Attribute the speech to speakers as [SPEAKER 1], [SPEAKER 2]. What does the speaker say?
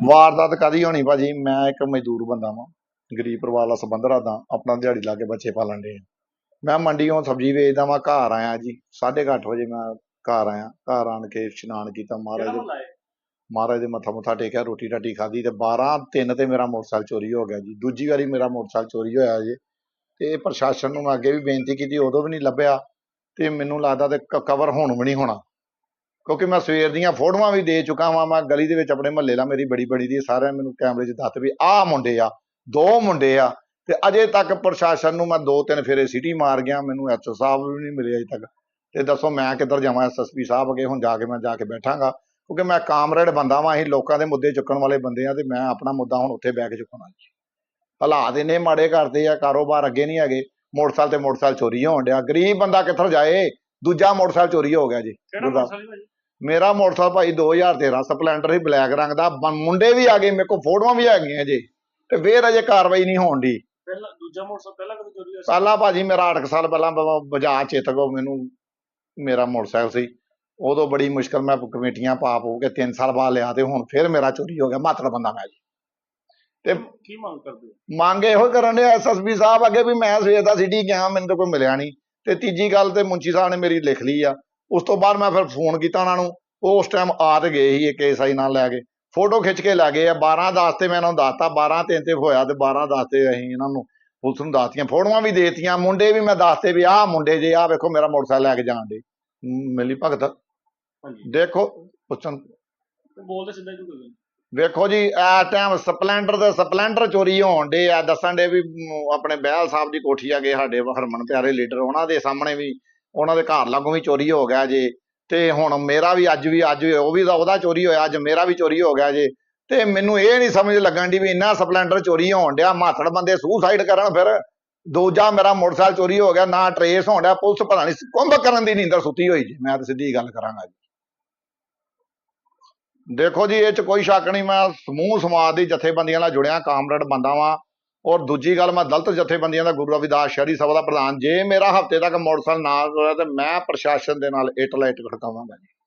[SPEAKER 1] ਵਾਰਦਾਤ ਕਦੀ ਹੋਣੀ ਭਾਜੀ? ਮੈਂ ਇੱਕ ਮਜ਼ਦੂਰ ਬੰਦਾ ਵਾਂ ਗਰੀਬ ਪਰਿਵਾਰ ਦਾ ਸੰਬੰਧ ਰੱਖਦਾ ਆਪਣਾ ਦਿਹਾੜੀ ਲਾ ਕੇ ਬੱਚੇ ਪਾਲਣ ਦੇ ਮੈਂ ਮੰਡੀੋਂ ਸਬਜ਼ੀ ਵੇਚਦਾ ਵਾਂ ਘਰ ਆਇਆ ਜੀ 8:30 ਵਜੇ ਮੈਂ ਘਰ ਆਇਆ ਘਰ ਆਣ ਕੇ ਇਸ਼ਨਾਨ ਕੀਤਾ ਮਹਾਰਾਜ ਮਹਾਰਾਜ ਦੇ ਮੱਥਾ ਮੁੱਥਾ ਟੇਕਿਆ ਰੋਟੀ ਰਾਟੀ ਖਾਧੀ ਤੇ 12 ਤਿੰਨ ਤੇ ਮੇਰਾ ਮੋਟਰਸਾਈਕਲ ਚੋਰੀ ਹੋ ਗਿਆ ਜੀ। ਦੂਜੀ ਵਾਰੀ ਮੇਰਾ ਮੋਟਰਸਾਈਕਲ ਚੋਰੀ ਹੋਇਆ ਜੀ। ਤੇ ਪ੍ਰਸ਼ਾਸਨ ਨੂੰ ਮੈਂ ਅੱਗੇ ਵੀ ਬੇਨਤੀ ਕੀਤੀ ਉਦੋਂ ਵੀ ਨਹੀਂ ਲੱਭਿਆ ਤੇ ਮੈਨੂੰ ਲੱਗਦਾ ਤੇ ਕਵਰ ਹੁਣ ਵੀ ਨਹੀਂ ਹੋਣਾ। ਕਿਉਂਕਿ ਮੈਂ ਸਵੇਰ ਦੀਆਂ ਫੋਟੋਆਂ ਵੀ ਦੇ ਚੁੱਕਾ ਵਾਂ, ਮੈਂ ਗਲੀ ਦੇ ਵਿੱਚ ਆਪਣੇ ਮਹੱਲੇ ਦਾ ਮੇਰੀ ਬੜੀ ਬੜੀ ਦੀ ਸਾਰਿਆਂ ਮੈਨੂੰ ਕੈਮਰੇ 'ਚ ਦੱਸ ਵੀ ਆਹ ਮੁੰਡੇ ਆ, ਦੋ ਮੁੰਡੇ ਆ ਤੇ ਅਜੇ ਤੱਕ ਪ੍ਰਸ਼ਾਸਨ ਨੂੰ ਮੈਂ ਦੋ ਤਿੰਨ ਫੇਰੇ ਸਿਟੀ ਮਾਰ ਗਿਆ, ਮੈਨੂੰ ਐਚਓ ਸਾਹਿਬ ਵੀ ਨਹੀਂ ਮਿਲੇ ਅਜੇ ਤੱਕ। ਤੇ ਦੱਸੋ ਮੈਂ ਕਿੱਧਰ ਜਾਵਾਂ ਐਸਐਸਪੀ ਸਾਹਿਬ ਅੱਗੇ ਹੁਣ ਜਾ ਕੇ ਮੈਂ ਜਾ ਕੇ ਬੈਠਾਂਗਾ, ਕਿਉਂਕਿ ਮੈਂ ਕਾਮਰੇਡ ਬੰਦਾ ਵਾਂ, ਅਸੀਂ ਲੋਕਾਂ ਦੇ ਮੁੱਦੇ ਚੁੱਕਣ ਵਾਲੇ ਬੰਦੇ ਆ ਤੇ ਮੈਂ ਆਪਣਾ ਮੁੱਦਾ ਹੁਣ ਉੱਥੇ ਬਹਿ ਕੇ ਚੁੱਕਣਾ। ਜੀ ਹਾਲਾਤ ਇੰਨੇ ਮਾੜੇ ਕਰਦੇ ਆ, ਕਾਰੋਬਾਰ ਅੱਗੇ ਨਹੀਂ ਹੈਗੇ, ਮੋਟਰਸਾਈਕਲ ਤੇ ਮੋਟਰਸਾਈਕਲ ਚੋਰੀ ਹੋਣ ਡਿਆ, ਗਰੀਬ ਬੰਦਾ ਕਿੱਥੋਂ ਜਾਏ? ਦੂਜਾ ਮੋਟਰਸਾਈਕਲ ਚੋਰੀ ਹੋ ਗਿਆ ਜੀ। ਮੇਰਾ ਮੋਟਰਸਾਈਕਲ ਭਾਈ 2013 ਸਪਲੈਂਡਰ ਹੀ ਬਲੈਕ ਰੰਗ ਦਾ। ਮੁੰਡੇ ਵੀ ਆ ਗਏ ਮੇਰੇ ਕੋਲ ਫੋਟੋਆਂ ਵੀ ਹੈਗੀਆਂ ਜੀ। ਤੇ ਫੇਰ ਅਜੇ ਕਾਰਵਾਈ ਨਹੀਂ ਹੋਣ ਦੀ।
[SPEAKER 2] ਪਹਿਲਾਂ ਦੂਜਾ ਮੋਟਰਸਾਈਕਲ ਪਹਿਲਾਂ ਕਦੇ ਚੋਰੀ ਹੋਇਆ
[SPEAKER 1] ਪਹਿਲਾਂ ਭਾਜੀ ਮੇਰਾ 8 ਸਾਲ ਪਹਿਲਾਂ ਬ- ਬਜਾਜ ਚੇਤਕ ਮੈਨੂੰ ਮੇਰਾ ਮੋਟਰਸਾਈਕਲ ਸੀ। ਉਦੋਂ ਬੜੀ ਮੁਸ਼ਕਲ ਮੈਂ ਕਮੇਟੀਆਂ ਪਾ ਪੂ ਕੇ 3 ਸਾਲ ਬਾਅਦ ਲਿਆ ਤੇ ਹੁਣ ਫੇਰ ਮੇਰਾ ਚੋਰੀ ਹੋ ਗਿਆ। ਮਾਤਰ ਬੰਦਾ ਮੈਂ ਜੀ। ਤੇ
[SPEAKER 2] ਕੀ ਮੰਗ ਕਰਦੇ ਹੋ?
[SPEAKER 1] ਮੰਗ ਇਹੋ ਕਰਨ ਦੇ ਐਸਐਸਪੀ ਸਾਹਿਬ ਅੱਗੇ ਵੀ ਮੈਂ ਸਵੇਰ ਦਾ ਸਿਟੀ ਗਿਆ ਮੈਨੂੰ ਤਾਂ ਕੋਈ ਮਿਲਿਆ ਨਹੀਂ। ਤੇ ਤੀਜੀ ਗੱਲ ਤੇ ਮੁੰਚੀ ਸਾਹਿਬ ਨੇ ਮੇਰੀ ਲਿਖ ਲਈ ਆ। ਉਸ ਤੋਂ ਬਾਅਦ ਮੈਂ ਫਿਰ ਫੋਨ ਕੀਤਾ ਉਹਨਾਂ ਨੂੰ ਉਹ ਉਸ ਟਾਈਮ ਆ ਤੇ ਗਏ ਸੀ ਕੇਸ ਆਈ ਨਾਲ ਲੈ ਕੇ। ਫੋਟੋ ਖਿੱਚ ਕੇ ਲੈ ਗਏ ਆ 12 10 ਤੇ ਮੈਂ ਇਹਨਾਂ ਨੂੰ ਦੱਸਤਾ 12 ਤਿੰਨ ਤੇ ਹੋਇਆ ਤੇ 12 10 ਤੇ ਅਸੀਂ ਇਹਨਾਂ ਨੂੰ ਪੁਲਿਸ ਨੂੰ ਦੱਸਤੀਆਂ। ਫੋਟੋਆਂ ਵੀ ਦੇਤੀਆਂ ਮੁੰਡੇ ਵੀ ਮੈਂ ਦੱਸਤੇ ਵੀ ਆਹ ਮੁੰਡੇ ਜੇ ਆਹ ਵੇਖੋ ਮੇਰਾ ਮੋਟਰਸਾਈਕਲ ਲੈ ਕੇ ਜਾਣ ਦੇ। ਮਿਲੀ ਭਗਤ?
[SPEAKER 2] ਹਾਂਜੀ।
[SPEAKER 1] ਦੇਖੋ ਪੁੱਛਣ।
[SPEAKER 2] ਬੋਲਦੇ ਸਿੱਧਾ ਕਿਉਂ ਕਰਦੇ
[SPEAKER 1] ਵੇਖੋ ਜੀ ਇਹ ਟਾਈਮ ਸਪਲੈਂਡਰ ਦੇ ਸਪਲੈਂਡਰ ਚੋਰੀ ਹੋਣ ਦੇ ਆ। ਦੱਸਣ ਦੇ ਵੀ ਆਪਣੇ ਬਹਿਲ ਸਾਹਿਬ ਦੀ ਕੋਠੀ ਆ ਗਏ, ਸਾਡੇ ਹਰਮਨ ਪਿਆਰੇ ਲੀਡਰ, ਉਹਨਾਂ ਦੇ ਸਾਹਮਣੇ ਵੀ, ਉਹਨਾਂ ਦੇ ਘਰ ਲਾਗੋਂ ਵੀ ਚੋਰੀ ਹੋ ਗਿਆ ਜੇ। ਤੇ ਹੁਣ ਮੇਰਾ ਵੀ ਅੱਜ ਵੀ, ਅੱਜ ਉਹ ਵੀ ਤਾਂ ਉਹਦਾ ਚੋਰੀ ਹੋਇਆ, ਅੱਜ ਮੇਰਾ ਵੀ ਚੋਰੀ ਹੋ ਗਿਆ ਜੇ। ਤੇ ਮੈਨੂੰ ਇਹ ਨਹੀਂ ਸਮਝ ਲੱਗਣ ਦੀ ਵੀ ਇੰਨਾ ਸਪਲੈਂਡਰ ਚੋਰੀ ਹੋਣ ਡਿਆ ਮਾਥੜ ਬੰਦੇ ਸੂਸਾਈਡ ਕਰਨ ਫਿਰ, ਦੂਜਾ ਮੇਰਾ ਮੋਟਰਸਾਈਕਲ ਚੋਰੀ ਹੋ ਗਿਆ, ਨਾ ਟਰੇਸ ਹੋਣ ਡਿਆ, ਪੁਲਿਸ ਪਤਾ ਨਹੀਂ ਕੁੰਭ ਕਰਨ ਦੀ ਨੀਂਦਰ ਸੁੱਤੀ ਹੋਈ ਜੀ, ਮੈਂ ਤਾਂ ਸਿੱਧੀ ਗੱਲ ਕਰਾਂਗਾ ਜੀ। ਦੇਖੋ ਜੀ, ਇਹ ਚ ਕੋਈ ਸ਼ੱਕ ਨਹੀਂ, ਮੈਂ ਸਮੂਹ ਸਮਾਜ ਦੀ ਜਥੇਬੰਦੀਆਂ ਨਾਲ ਜੁੜਿਆ, ਕਾਮਰੇਡ ਬੰਦਾ ਵਾਂ। ਔਰ ਦੂਜੀ ਗੱਲ, ਮੈਂ ਦਲਤ ਜਥੇਬੰਦੀਆਂ ਦਾ ਗੁਰੂ ਰਵਿਦਾਸ ਸ਼ਹਿਰੀ ਸਭਾ ਦਾ ਪ੍ਰਧਾਨ। ਜੇ ਮੇਰਾ ਹਫ਼ਤੇ ਤੱਕ ਮੋਟਰਸਾਈਕਲ ਨਾ ਹੋਇਆ, ਤੇ ਮੈਂ ਪ੍ਰਸ਼ਾਸਨ ਦੇ ਨਾਲ ਇੱਟ ਲਾਈਟ ਖੜਕਾਵਾਂਗਾ ਜੀ।